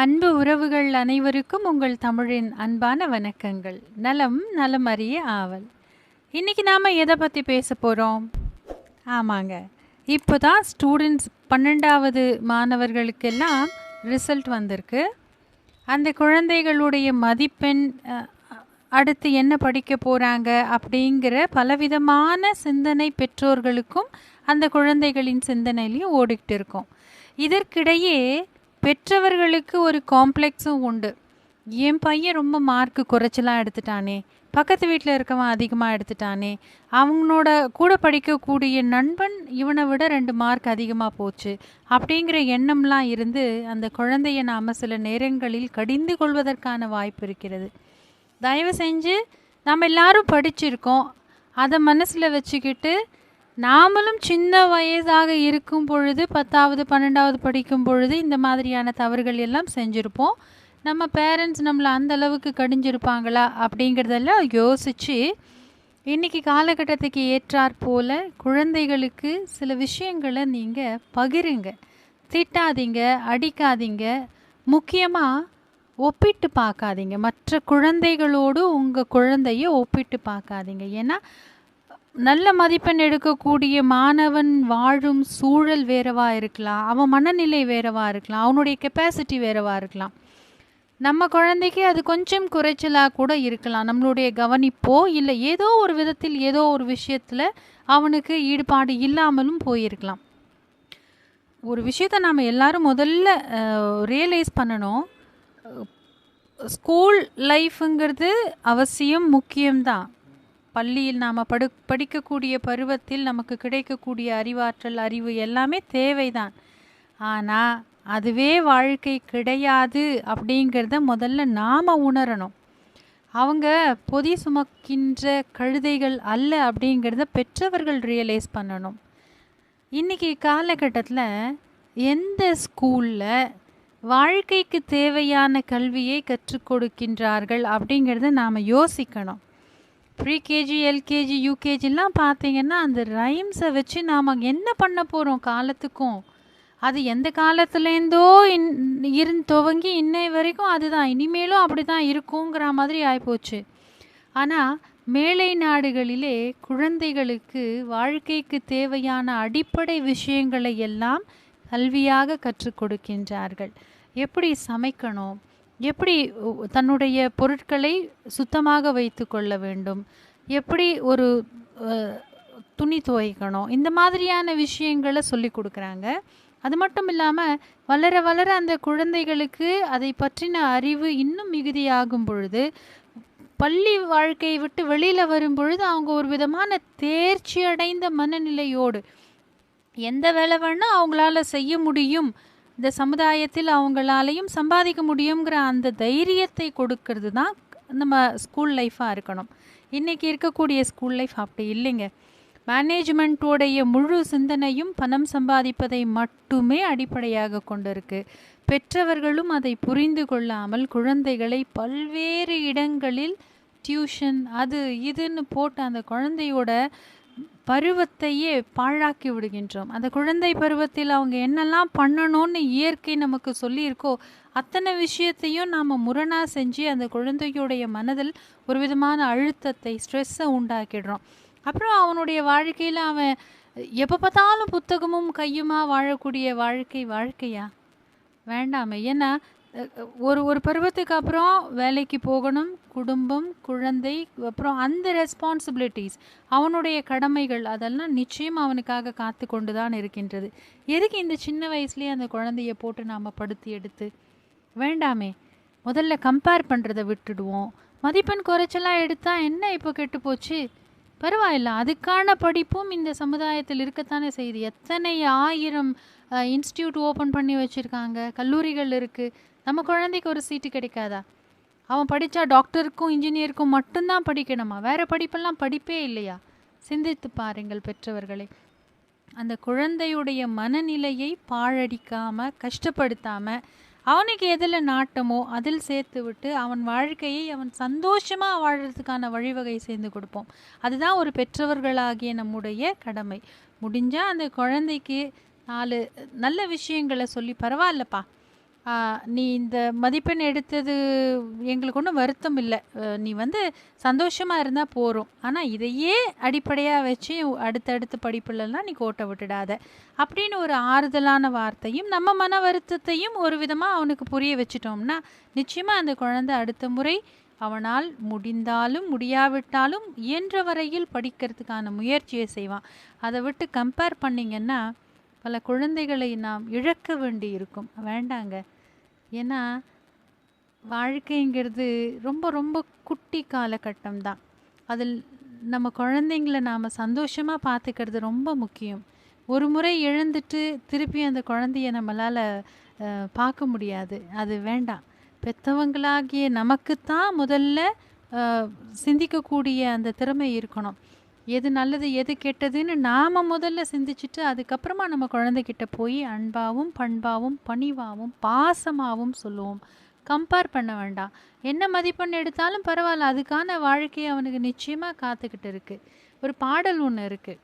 அன்பு உறவுகள் அனைவருக்கும் உங்கள் தமிழின் அன்பான வணக்கங்கள். நலம் நலம் அறிய ஆவல். இன்றைக்கி நாம் எதை பற்றி பேச போகிறோம் ஆமாங்க. இப்போ தான் ஸ்டூடெண்ட்ஸ் பன்னெண்டாவது மாணவர்களுக்கெல்லாம் ரிசல்ட் வந்திருக்கு. அந்த குழந்தைகளுடைய மதிப்பெண் அடுத்து என்ன படிக்க போகிறாங்க அப்படிங்கிற பலவிதமான சிந்தனை பெற்றோர்களுக்கும் அந்த குழந்தைகளின் சிந்தனையிலையும் ஓடிக்கிட்டு இருக்கும். இதற்கிடையே பெற்றவர்களுக்கு ஒரு காம்ப்ளெக்ஸும் உண்டு. என் பையன் ரொம்ப மார்க்கு குறைச்சலாம் எடுத்துட்டானே. பக்கத்து வீட்டில் இருக்கவன் அதிகமாக எடுத்துட்டானே. அவங்களோட கூட படிக்கக்கூடிய நண்பன் இவனை விட ரெண்டு மார்க் அதிகமாக போச்சு. அப்படிங்கிற எண்ணம்லாம் இருந்து அந்த குழந்தைய நாம் சில நேரங்களில் கடிந்து கொள்வதற்கான வாய்ப்பு இருக்கிறது. தயவு செஞ்சு நம்ம எல்லாரும் படிச்சிருக்கோம். அதை மனசில் வச்சுக்கிட்டு நாமளும் சின்ன வயதாக இருக்கும் பொழுது பத்தாவது பன்னெண்டாவது படிக்கும் பொழுது இந்த மாதிரியான தவறுகள் எல்லாம் செஞ்சுருப்போம். நம்ம பேரண்ட்ஸ் நம்மளை அந்த அளவுக்கு கடிஞ்சிருப்பாங்களா அப்படிங்கிறதெல்லாம் யோசித்து இன்றைக்கி காலகட்டத்துக்கு ஏற்றாற் போல் குழந்தைகளுக்கு சில விஷயங்களை நீங்கள் பகிருங்க. திட்டாதீங்க அடிக்காதீங்க. முக்கியமாக ஒப்பிட்டு பார்க்காதீங்க. மற்ற குழந்தைகளோடு உங்கள் குழந்தைய ஒப்பிட்டு பார்க்காதீங்க. ஏன்னா நல்ல மதிப்பெண் எடுக்கக்கூடிய மாணவன் வாழும் சூழல் வேறவா இருக்கலாம். அவன் மனநிலை வேறவா இருக்கலாம். அவனுடைய கெப்பாசிட்டி வேறவா இருக்கலாம். நம்ம குழந்தைக்கு அது கொஞ்சம் குறைச்சலாக கூட இருக்கலாம். நம்மளுடைய கவனிப்போ இல்லை ஏதோ ஒரு விதத்தில் ஏதோ ஒரு விஷயத்தில் அவனுக்கு ஈடுபாடு இல்லாமலும் போயிருக்கலாம். ஒரு விஷயத்த நாம் எல்லாரும் முதல்ல ரியலைஸ் பண்ணணும். ஸ்கூல் லைஃப்புங்கிறது அவசியம் முக்கியம்தான். பள்ளியில் நாம் படு படிக்கக்கூடிய பருவத்தில் நமக்கு கிடைக்கக்கூடிய அறிவாற்றல் அறிவு எல்லாமே தேவைதான். ஆனால் அதுவே வாழ்க்கை கிடையாது அப்படிங்கிறத முதல்ல நாம் உணரணும். அவங்க பொதி சுமக்கின்ற கழுதைகள் அல்ல அப்படிங்கிறத பெற்றவர்கள் ரியலைஸ் பண்ணணும். இன்றைக்கி காலகட்டத்தில் எந்த ஸ்கூலில் வாழ்க்கைக்கு தேவையான கல்வியை கற்றுக் கொடுக்கின்றார்கள் அப்படிங்கிறத நாம் யோசிக்கணும். ப்ரீகேஜி எல்கேஜி யூகேஜிலாம் பார்த்தீங்கன்னா அந்த ரைம்ஸை வச்சு நாம் என்ன பண்ண போகிறோம் காலத்துக்கும்? அது எந்த காலத்துலேருந்தோ இன் இருந்து துவங்கி இன்னை வரைக்கும் அதுதான். இனிமேலும் அப்படி தான் இருக்குங்கிற மாதிரி ஆகிப்போச்சு ஆனால் மேலை நாடுகளிலே குழந்தைகளுக்கு வாழ்க்கைக்கு தேவையான அடிப்படை விஷயங்களை எல்லாம் கல்வியாக கற்றுக் கொடுக்கின்றார்கள். எப்படி சமைக்கணும்? எப்படி தன்னுடைய பொருட்களை சுத்தமாக வைத்து கொள்ள வேண்டும்? எப்படி ஒரு துணி துவைக்கணும்? இந்த மாதிரியான விஷயங்களை சொல்லி கொடுக்குறாங்க. அது மட்டும் இல்லாமல் வளர வளர அந்த குழந்தைகளுக்கு அதை பற்றின அறிவு இன்னும் மிகுதியாகும் பொழுது பள்ளி வாழ்க்கையை விட்டு வெளியில் வரும் பொழுது அவங்க ஒரு விதமான தேர்ச்சி அடைந்த மனநிலையோடு எந்த வேலை வேணால் அவங்களால செய்ய முடியும் இந்த சமுதாயத்தில் அவங்களாலையும் சம்பாதிக்க முடியுங்கிற அந்த தைரியத்தை கொடுக்கறது தான் நம்ம ஸ்கூல் லைஃப்பாக இருக்கணும். இன்றைக்கி இருக்கக்கூடிய ஸ்கூல் லைஃப் அப்படி இல்லைங்க. மேனேஜ்மெண்ட்டோடைய முழு சிந்தனையும் பணம் சம்பாதிப்பதை மட்டுமே அடிப்படையாக கொண்டிருக்கு. பெற்றவர்களும் அதை புரிந்து கொள்ளாமல் குழந்தைகளை பல்வேறு இடங்களில் டியூஷன் அது இதுன்னு போட்டு அந்த குழந்தையோட பருவத்தையே பாழாக்கி விடுகின்றோம். அந்த குழந்தை பருவத்தில் அவங்க என்னெல்லாம் பண்ணணும்னு இயற்கை நமக்கு சொல்லியிருக்கோ அத்தனை விஷயத்தையும் நாம் முரணாக செஞ்சு அந்த குழந்தையுடைய மனதில் ஒரு விதமான அழுத்தத்தை ஸ்ட்ரெஸ்ஸை உண்டாக்கிடுறோம். அப்புறம் அவனுடைய வாழ்க்கையில் அவன் எப்போ பார்த்தாலும் புத்தகமும் கையுமா வாழக்கூடிய வாழ்க்கை வாழ்க்கையா? வேண்டாமே. ஏன்னா ஒரு ஒரு பருவத்துக்கு அப்புறம் வேலைக்கு போகணும் குடும்பம் குழந்தை அப்புறம் அந்த ரெஸ்பான்சிபிலிட்டிஸ் அவனுடைய கடமைகள் அதெல்லாம் நிச்சயம் அவனுக்காக காத்து கொண்டு தான் இருக்கின்றது. எதுக்கு இந்த சின்ன வயசுலேயே அந்த குழந்தைய போட்டு நாம் படுத்தி எடுத்து? வேண்டாமே. முதல்ல கம்பேர் பண்ணுறதை விட்டுடுவோம். மதிப்பெண் குறைச்சலாக எடுத்தால் என்ன இப்போ கெட்டு போச்சு பரவாயில்ல. அதுக்கான படிப்பும் இந்த சமுதாயத்தில் இருக்கத்தானே செய்யுது. எத்தனை ஆயிரம் இன்ஸ்டியூட் ஓப்பன் பண்ணி வச்சுருக்காங்க. கல்லூரிகள் இருக்குது நம்ம குழந்தைக்கு ஒரு சீட்டு கிடைக்காதா? அவன் படித்தா டாக்டருக்கும் இன்ஜினியருக்கும் மட்டும்தான் படிக்கணுமா? வேறு படிப்பெல்லாம் படிப்பே இல்லையா? சிந்தித்து பாருங்கள் பெற்றவர்களே. அந்த குழந்தையுடைய மனநிலையை பாழடிக்காமல் கஷ்டப்படுத்தாமல் அவனுக்கு எதில் நாட்டமோ அதில் சேர்த்து விட்டு அவன் வாழ்க்கையை அவன் சந்தோஷமாக வாழறதுக்கான வழிவகை செய்து கொடுப்போம். அதுதான் ஒரு பெற்றவர்களாகிய நம்முடைய கடமை. முடிஞ்சால் அந்த குழந்தைக்கு நாலு நல்ல விஷயங்களை சொல்லி பரவாயில்லப்பா நீ இந்த மதிப்பெண் எடுத்தது எங்களுக்கு ஒன்றும் வருத்தம் இல்லை. நீ வந்து சந்தோஷமாக இருந்தால் போகிறோம் ஆனால் இதையே அடிப்படையாக வச்சு அடுத்தடுத்த படிப்புலலாம் நீ கோட்டை விட்டுடாத. அப்படின்னு ஒரு ஆறுதலான வார்த்தையும் நம்ம மன வருத்தத்தையும் ஒரு விதமாக அவனுக்கு புரிய வச்சிட்டோம்னா நிச்சயமாக அந்த குழந்தை அடுத்த முறை அவனால் முடிந்தாலும் முடியாவிட்டாலும் இயன்ற வரையில் படிக்கிறதுக்கான முயற்சியை செய்வான். அதை விட்டு கம்பேர் பண்ணிங்கன்னா பல குழந்தைகளை நாம் இழக்க வேண்டி இருக்கும் வேண்டாங்க. ஏன்னா வாழ்க்கைங்கிறது ரொம்ப ரொம்ப குட்டி காலகட்டம் தான். அதில் நம்ம குழந்தைங்கள நாம் சந்தோஷமாக பார்த்துக்கிறது ரொம்ப முக்கியம். ஒரு முறை இழந்துட்டு திருப்பி அந்த குழந்தைய நம்மளால் பார்க்க முடியாது. அது வேண்டாம். பெற்றவங்களாகிய நமக்குத்தான் முதல்ல சிந்திக்கக்கூடிய அந்த திறமை இருக்கணும். எது நல்லது எது கெட்டதுன்னு நாம் முதல்ல சிந்திச்சுட்டு அதுக்கப்புறமா நம்ம குழந்தைகிட்ட போய் அன்பாகவும் பண்பாகவும் பணிவாகவும் பாசமாகவும் சொல்லுவோம். கம்பேர் பண்ண வேண்டாம். என்ன மதிப்பெண் எடுத்தாலும் பரவாயில்ல. அதுக்கான வாழ்க்கை அவனுக்கு நிச்சயமாக காத்துக்கிட்டு இருக்குது ஒரு பாடல் ஒன்று இருக்குது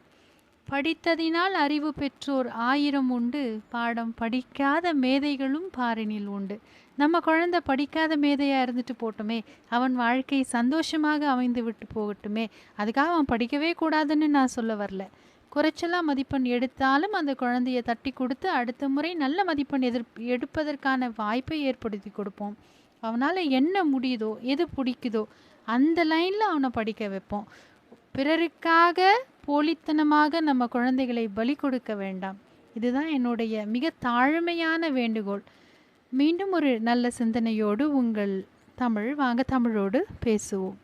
படித்ததினால் அறிவு பெற்றோர் ஆயிரம் உண்டு பாடம் படிக்காத மேதைகளும் பாரினில் உண்டு. நம்ம குழந்தை படிக்காத மேதையாக இருந்துட்டு போட்டுமே அவன் வாழ்க்கை சந்தோஷமாக அமைந்து விட்டு போகட்டுமே அதுக்காக அவன் படிக்கவே கூடாதுன்னு நான் சொல்ல வரல. குறைச்சலாக மதிப்பெண் எடுத்தாலும் அந்த குழந்தையை தட்டி கொடுத்து அடுத்த முறை நல்ல மதிப்பெண் எதிர் எடுப்பதற்கான வாய்ப்பை ஏற்படுத்தி கொடுப்போம். அவனால் என்ன முடியுதோ எது பிடிக்குதோ அந்த லைனில் அவனை படிக்க வைப்போம். பிறருக்காக போலித்தனமாக நம்ம குழந்தைகளை பலி கொடுக்க வேண்டாம். இதுதான் என்னுடைய மிக தாழ்மையான வேண்டுகோள். மீண்டும் ஒரு நல்ல சிந்தனையோடு உங்கள் தமிழ் வாங்க தமிழோடு பேசுவோம்.